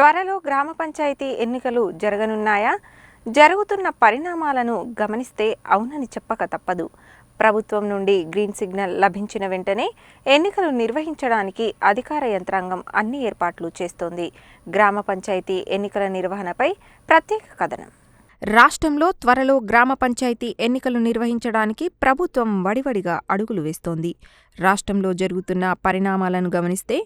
త్వరలో గ్రామ పంచాయతీ ఎన్నికలు జరగనున్నాయా? జరుగుతున్న పరిణామాలను గమనిస్తే అవునని చెప్పక తప్పదు. ప్రభుత్వం నుండి గ్రీన్ సిగ్నల్ లభించిన వెంటనే ఎన్నికలు నిర్వహించడానికి అధికార యంత్రాంగం అన్ని ఏర్పాట్లు చేస్తోంది. గ్రామ పంచాయతీ ఎన్నికల నిర్వహణపై ప్రత్యేక కథనం. రాష్ట్రంలో త్వరలో గ్రామ పంచాయతీ ఎన్నికలు నిర్వహించడానికి ప్రభుత్వం వడివడిగా అడుగులు వేస్తోంది. రాష్ట్రంలో జరుగుతున్న పరిణామాలను గమనిస్తే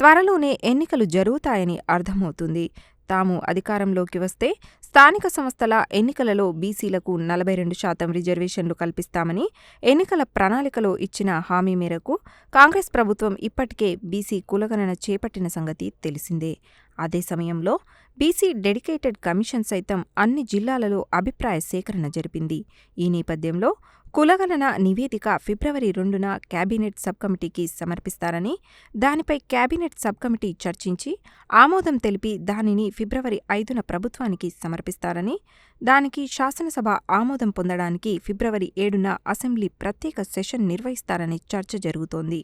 త్వరలోనే ఎన్నికలు జరుగుతాయని అర్థమవుతుంది. తాము అధికారంలోకి వస్తే స్థానిక సంస్థల ఎన్నికలలో బీసీలకు నలభై రెండు శాతం రిజర్వేషన్లు కల్పిస్తామని ఎన్నికల ప్రణాళికలో ఇచ్చిన హామీ మేరకు కాంగ్రెస్ ప్రభుత్వం ఇప్పటికే బీసీ కులగణన చేపట్టిన సంగతి తెలిసిందే. అదే సమయంలో బీసీ డెడికేటెడ్ కమిషన్ సైతం అన్ని జిల్లాలలో అభిప్రాయ సేకరణ జరిపింది. ఈ నేపథ్యంలో కులగణన నివేదిక ఫిబ్రవరి రెండున కేబినెట్ సబ్ కమిటీకి సమర్పిస్తారని దానిపై కేబినెట్ సబ్ కమిటీ చర్చించి ఆమోదం తెలిపి దానిని ఫిబ్రవరి ఐదున ప్రభుత్వానికి సమర్పిస్తారని దానికి శాసనసభ ఆమోదం పొందడానికి ఫిబ్రవరి ఏడున అసెంబ్లీ ప్రత్యేక సెషన్ నిర్వహిస్తారని చర్చ జరుగుతోంది.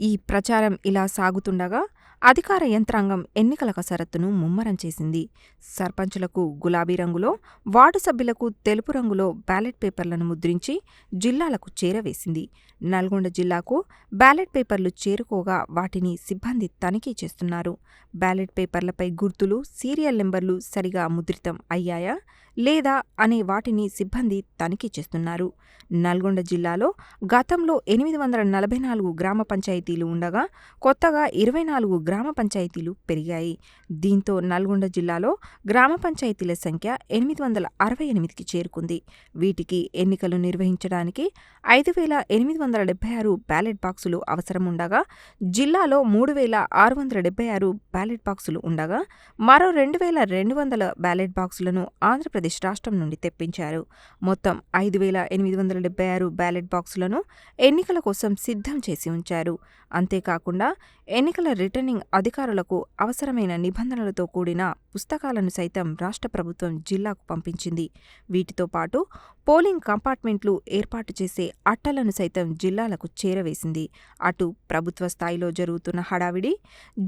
ఈ ప్రచారం ఇలా సాగుతుండగా అధికార యంత్రాంగం ఎన్నికల కసరత్తును ముమ్మరం చేసింది. సర్పంచులకు గులాబీ రంగులో వార్డు సభ్యులకు తెలుపు రంగులో బ్యాలెట్ పేపర్లను ముద్రించి జిల్లాలకు చేరవేసింది. నల్గొండ జిల్లాకు బ్యాలెట్ పేపర్లు చేరుకోగా వాటిని సిబ్బంది తనిఖీ చేస్తున్నారు. బ్యాలెట్ పేపర్లపై గుర్తులు సీరియల్ నెంబర్లు సరిగా ముద్రితం అయ్యాయా? లేదా అనే వాటిని సిబ్బంది తనిఖీ చేస్తున్నారు. నల్గొండ జిల్లాలో గతంలో ఎనిమిది వందల నలభై నాలుగు గ్రామ పంచాయతీలు ఉండగా కొత్తగా ఇరవై నాలుగు గ్రామ పంచాయతీలు పెరిగాయి. దీంతో నల్గొండ జిల్లాలో గ్రామ పంచాయతీల సంఖ్య ఎనిమిది వందల అరవై ఎనిమిదికి చేరుకుంది. వీటికి ఎన్నికలు నిర్వహించడానికి ఐదు వేల ఎనిమిది వందల డెబ్బై ఆరు బ్యాలెట్ బాక్సులు అవసరం ఉండగా జిల్లాలో మూడు వేల ఆరు వందల డెబ్బై ఆరు బ్యాలెట్ బాక్సులు ఉండగా మరో రెండు వేల రెండు వందల బ్యాలెట్ బాక్సులను ఆంధ్రప్రదేశ్ ఆంధ్రప్రదేశ్ రాష్ట్రం నుండి తెప్పించారు. మొత్తం ఐదు వేల ఎనిమిది వందల డెబ్బై ఆరు బ్యాలెట్ బాక్సులను ఎన్నికల కోసం సిద్ధం చేసి ఉంచారు. అంతేకాకుండా ఎన్నికల రిటర్నింగ్ అధికారులకు అవసరమైన నిబంధనలతో కూడిన పుస్తకాలను సైతం రాష్ట్ర ప్రభుత్వం జిల్లాకు పంపించింది. వీటితో పాటు పోలింగ్ కంపార్ట్మెంట్లు ఏర్పాటు చేసే అట్టలను సైతం జిల్లాలకు చేరవేసింది. అటు ప్రభుత్వ స్థాయిలో జరుగుతున్న హడావిడి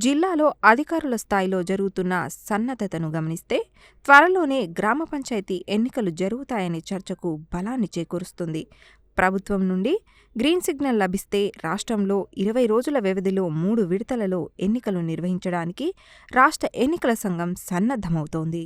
జిల్లాలో అధికారుల స్థాయిలో జరుగుతున్న సన్నద్ధతను గమనిస్తే త్వరలోనే గ్రామ పంచాయతీ ఎన్నికలు జరుగుతాయనే చర్చకు బలాన్ని చేకూరుస్తుంది. ప్రభుత్వం నుండి గ్రీన్ సిగ్నల్ లభిస్తే రాష్ట్రంలో ఇరవై రోజుల వ్యవధిలో మూడు విడతలలో ఎన్నికలు నిర్వహించడానికి రాష్ట్ర ఎన్నికల సంఘం సన్నద్ధమవుతోంది.